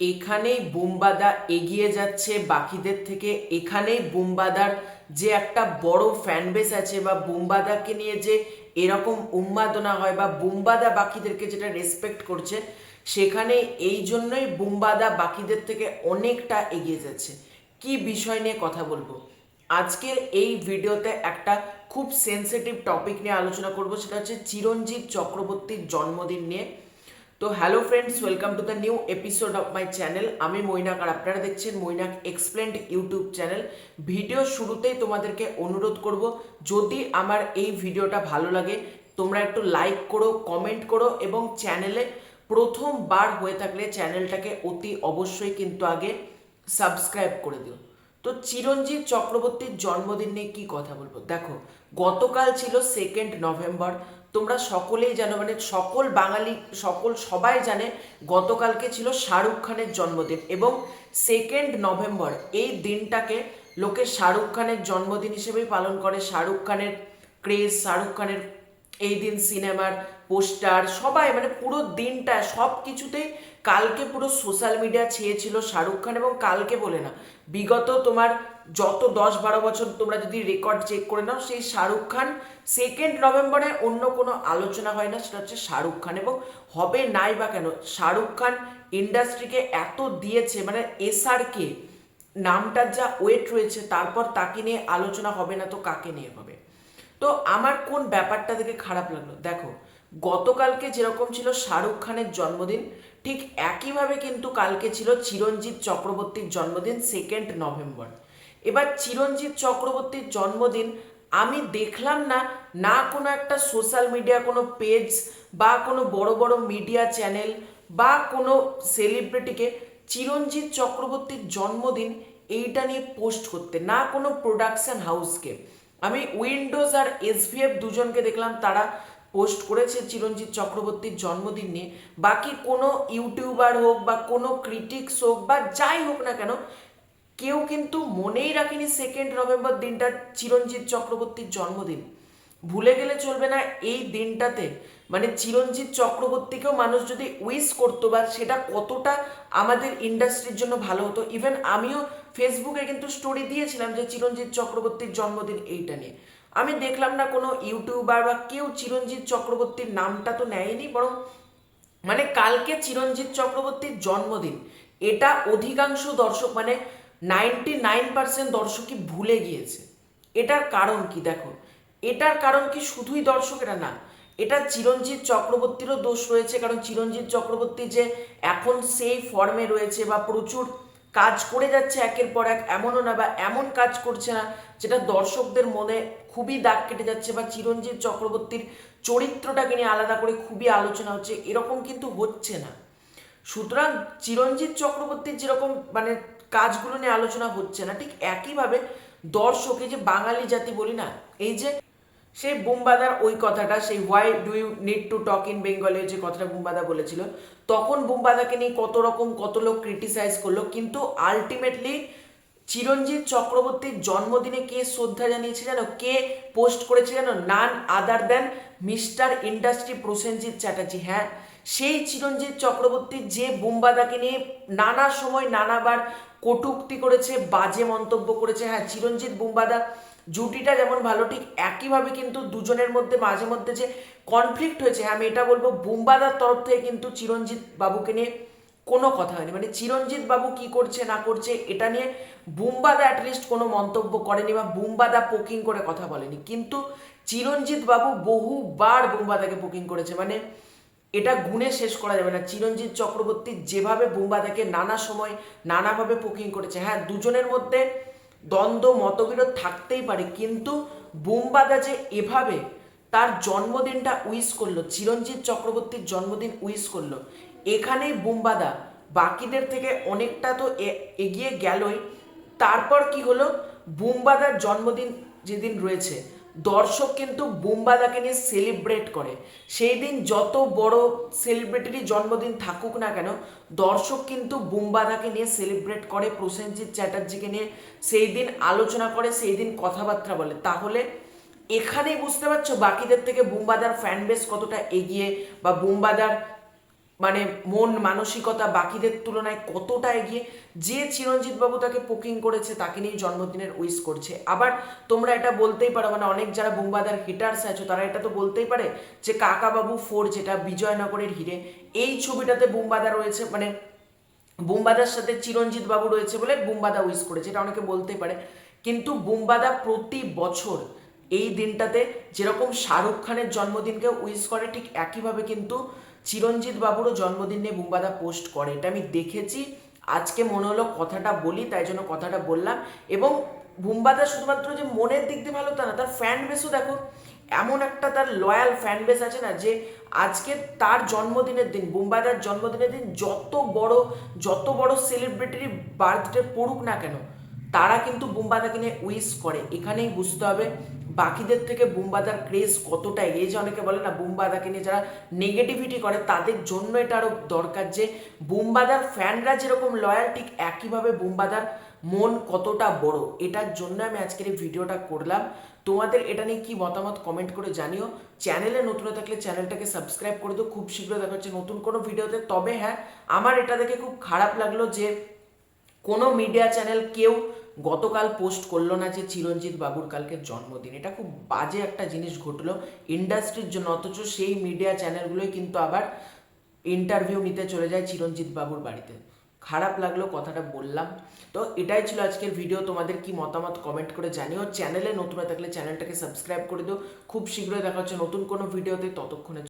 এখানেই বুম্বাদা এগিয়ে যাচ্ছে বাকিদের থেকে। এখানেই বুম্বাদার যে একটা বড় ফ্যান বেস আছে বা বুম্বাদাকে নিয়ে যে এরকম উন্মাদনা হয় বা বুম্বাদা বাকিদেরকে যেটা রেসপেক্ট করছে, সেখানে এই জন্যই বুম্বাদা বাকিদের থেকে অনেকটা এগিয়ে যাচ্ছে। কি বিষয় নিয়ে কথা বলব? আজকের এই ভিডিওতে একটা খুব সেন্সিটিভ টপিক নিয়ে আলোচনা করব, সেটা হচ্ছে চিরঞ্জিত চক্রবর্তীর জন্মদিন নিয়ে। তো hello friends welcome to the new episode of my channel আমি মৈনাক আর আপনারা দেখছেন Mainak explained YouTube channel video শুরুতেই তোমাদেরকে অনুরোধ করব, যদি আমার এই ভিডিওটা ভালো লাগে, তোমরা একটু লাইক করো কমেন্ট করো এবং চ্যানেলে প্রথমবার হয়ে থাকলে চ্যানেলটাকে অতি অবশ্যই কিন্তু আগে সাবস্ক্রাইব করে দিও। তো চিরঞ্জিত চক্রবর্তীর জন্মদিন নিয়ে কি কথা বলব? দেখো, গতকাল ছিল সেকেন্ড নভেম্বর তোমরা সকলেই জানো মানে সকল বাঙালি, সকল সবাই জানে গতকালকে ছিল শাহরুখ খানের জন্মদিন এবং সেকেন্ড নভেম্বর এই দিনটাকে লোকে শাহরুখ খানের জন্মদিন হিসেবেই পালন করে। শাহরুখ খানের ক্রেজ শাহরুখ খানের এই দিন সিনেমার পোস্টার, সবাই মানে পুরো দিনটা সব কিছুতেই কালকে পুরো সোশ্যাল মিডিয়া ছেয়েছিল শাহরুখ খান এবং কালকে বলে না। বিগত তোমার যত দশ বারো বছর তোমরা যদি রেকর্ড চেক করে নাও, সেই শাহরুখ খান সেকেন্ড নভেম্বরে অন্য কোনো আলোচনা হয় না, সেটা হচ্ছে শাহরুখ খান এবং হবে নাই বা কেন? শাহরুখ খান ইন্ডাস্ট্রিকে এত দিয়েছে মানে এস এসআরকে নামটার যা ওয়েট রয়েছে, তারপর তাকে নিয়ে আলোচনা হবে না, তো কাকে নিয়ে হবে? তো আমার কোন ব্যাপারটা দেখে খারাপ লাগল? দেখো, গতকালকে যেরকম ছিল শাহরুখ খানের জন্মদিন, ঠিক একইভাবে কিন্তু কালকে ছিল চিরঞ্জিত চক্রবর্তীর জন্মদিন সেকেন্ড নভেম্বর এবার চিরঞ্জিত চক্রবর্তীর জন্মদিন, আমি দেখলাম না না কোনো একটা সোশ্যাল মিডিয়া কোনো পেজ বা কোনো বড় বড় মিডিয়া চ্যানেল বা কোনো সেলিব্রিটিকে চিরঞ্জিত চক্রবর্তীর জন্মদিন এইটা নিয়ে পোস্ট করতে, না কোনো প্রোডাকশন হাউসকে আমি উইন্ডোজ আর এসভিএফ দুজনকে দেখলাম, তারা পোস্ট করেছে চিরঞ্জিত চক্রবর্তীর জন্মদিন নিয়ে। বাকি কোনো ইউটিউবার হোক বা কোনো ক্রিটিক্স হোক বা যাই হোক না কেন, কেউ কিন্তু মনেই রাখেনি সেকেন্ড নভেম্বর দিনটা চিরঞ্জিত চক্রবর্তীর জন্মদিন। ভুলে গেলে চলবে না এই দিনটাতে। মানে চিরঞ্জিত চক্রবর্তীকেও মানুষ যদি উইশ করতো বা সেটা কতটা আমাদের ইন্ডাস্ট্রির জন্য ভালো হতো। ইভেন আমিও ফেসবুকে কিন্তু স্টোরি দিয়েছিলাম যে চিরঞ্জিত চক্রবর্তীর জন্মদিন এইটা নিয়ে। আমি দেখলাম না কোনো ইউটিউবার বা কেউ চিরঞ্জিত চক্রবর্তীর নামটা তো নেয়নি, বরং মানে কালকে চিরঞ্জিত চক্রবর্তীর জন্মদিন। এটা অধিকাংশ দর্শক মানে নাইনটি নাইন পার্সেন্ট দর্শকই ভুলে গিয়েছে। এটার কারণ কি দেখো? এটার কারণ কি শুধুই দর্শকেরা না, এটা চিরঞ্জিত চক্রবর্তীরও দোষ রয়েছে, কারণ চিরঞ্জিত চক্রবর্তী যে এখন সেই ফর্মে রয়েছে বা প্রচুর কাজ করে যাচ্ছে একের পর এক, এমনও না বা এমন কাজ করছে না যেটা দর্শকদের মনে খুবই দাগ কেটে যাচ্ছে বা চিরঞ্জিত চক্রবর্তীর চরিত্রটাকে নিয়ে আলাদা করে খুবই আলোচনা হচ্ছে, এরকম কিন্তু হচ্ছে না। সুতরাং চিরঞ্জিত চক্রবর্তীর যেরকম মানে কাজগুলো নিয়ে আলোচনা হচ্ছে না, ঠিক একইভাবে দর্শক যে বাঙালি জাতি বলি না, এই যে সেই বুম্বাদার ওই কথাটা, সেই why do you need to talk in বেঙ্গলে যে কথাটা বুম্বাদা বলেছিল, তখন বুম্বাদাকে নিয়ে কত রকম কত লোক ক্রিটিসাইজ করল, কিন্তু আলটিমেটলি চিরঞ্জিত চক্রবর্তীর জন্মদিনে কে শ্রদ্ধা জানিয়েছে জানো? কে পোস্ট করেছে জানো? None other than mister industry Prosenjit Chatterjee হ্যাঁ সেই চিরঞ্জিত চক্রবর্তী যে বুম্বাদাকে নিয়ে নানা সময় নানাবার কটুক্তি করেছে, বাজে মন্তব্য করেছে। হ্যাঁ চিরঞ্জিত বুম্বাদা জুটিটা যেমন ভালো, ঠিক একইভাবে কিন্তু দুজনের মধ্যে মাঝে মধ্যে যে কনফ্লিক্ট হয়েছে হ্যাঁ আমি এটা বলব, বুম্বাদার তরফ থেকে কিন্তু চিরঞ্জিত বাবুকে নিয়ে কোনো কথা হয়নি। মানে চিরঞ্জিত বাবু কি করছে, না করছে, এটা নিয়ে বুম্বাদা অ্যাটলিস্ট কোনো মন্তব্য করেনি বা বুম্বাদা পোকিং করে কথা বলেনি। কিন্তু চিরঞ্জিত বাবু বহুবার বুম্বাদাকে পোকিং করেছে। মানে এটা গুণে শেষ করা যাবে না। চিরঞ্জিত চক্রবর্তী যেভাবে বুম্বাদাকে নানা সময় নানাভাবে পোকিং করেছে। হ্যাঁ দুজনের মধ্যে দ্বন্দ্ব, মতবিরোধ থাকতেই পারে, কিন্তু বোমবাদা যে এভাবে তার জন্মদিনটা উইস করল, চিরঞ্জিত চক্রবর্তীর জন্মদিন উইস করল, এখানেই বোমবাদা বাকিদের থেকে অনেকটা তো এগিয়ে গেলই। তারপর কি হলো? বোমবাদার জন্মদিন যেদিন রয়েছে দর্শক কিন্তু বুম্বাদাকে নিয়ে সেলিব্রেট করে। সেই দিন যত বড় সেলিব্রিটিরই জন্মদিন থাকুক না কেন, দর্শক কিন্তু বুম্বাদাকে নিয়ে সেলিব্রেট করে, প্রসেনজিৎ চ্যাটার্জিকে নিয়ে সেই দিন আলোচনা করে, সেই দিন কথাবার্তা বলে। তাহলে এখানেই বুঝতে পারছ বাকিদের থেকে বুম্বাদার ফ্যান বেস কতটা এগিয়ে বা বুম্বাদার মানে মন মানসিকতা বাকিদের তুলনায় কতটা এগিয়ে, যে চিরঞ্জিত বাবু তাকে পোকিং করেছে, তাকে নিয়ে জন্মদিনের উইশ করছে। আবার তোমরা এটা বলতেই পারো মানে অনেক যারা বুম্বাদার হিটার্স আছো, তারা এটা তো বলতেই পারে যে কাকাবাবু ফোর যেটা বিজয়নগরের হিরে এই ছবিটাতে বুম্বাদা রয়েছে মানে বুম্বাদার সাথে চিরঞ্জিত বাবু রয়েছে বলে বুম্বাদা উইশ করেছে, এটা অনেকে বলতেই পারে। কিন্তু বুম্বাদা প্রতি বছর এই দিনটাতে যেরকম শাহরুখ খানের জন্মদিনকে উইশ করে, ঠিক একইভাবে কিন্তু চিরঞ্জিত বাবুরও জন্মদিন নিয়ে বুম্বাদা পোস্ট করে। এটা আমি দেখেছি। আজকে মনে হলো কথাটা বলি, তাই জন্য কথাটা বললাম। এবং বুম্বাদা শুধুমাত্র যে মনের দিক দিয়ে ভালো তা না, তার ফ্যান বেসও দেখো, এমন একটা তার লয়াল ফ্যান বেস আছে না যে আজকে তার জন্মদিনের দিন, বুম্বাদার জন্মদিনের দিন যত বড় যত বড় সেলিব্রিটির বার্থডে পড়ুক না কেন তারা কিন্তু বুম্বাদাকে নিয়ে উইশ করে। এখানেই বুঝতে হবে বাকিদের থেকে বুম্বাদার ক্রেজ কতটা এই যে অনেকে বলে না, বুম্বাদাকে নিয়ে যারা নেগেটিভিটি করে, তাদের জন্য এটা আরও দরকার যে বুম্বাদার ফ্যানরা যেরকম লয়াল ঠিক একইভাবে বুম্বাদার মন কতটা বড়। এটার জন্য আমি আজকের এই ভিডিওটা করলাম। তোমাদের এটা নিয়ে কি মতামত কমেন্ট করে জানিও। চ্যানেলে নতুন থাকলে চ্যানেলটাকে সাবস্ক্রাইব করে দিও। খুব শীঘ্র দেখা হচ্ছে নতুন কোনো ভিডিওতে। তবে হ্যাঁ আমার এটা দেখে খুব খারাপ লাগল যে কোনো মিডিয়া চ্যানেল কেউ গতকাল পোস্ট করল না যে চিরঞ্জিত বাবুর কালকে জন্মদিন। এটা খুব বাজে একটা জিনিস ঘটলো। ইন্ডাস্ট্রির জন্য, অথচ সেই মিডিয়া চ্যানেলগুলোই কিন্তু আবার ইন্টারভিউ নিতে চলে যায় চিরঞ্জিত বাবুর বাড়িতে। খারাপ লাগল কথাটা বললাম। তো এটাই ছিল আজকের ভিডিও তোমাদের কি মতামত কমেন্ট করে জানিও। চ্যানেলে নতুন থাকলে চ্যানেলটাকে সাবস্ক্রাইব করে দিও। খুব শীঘ্রই দেখা হচ্ছে নতুন কোনো ভিডিওতে ততক্ষণে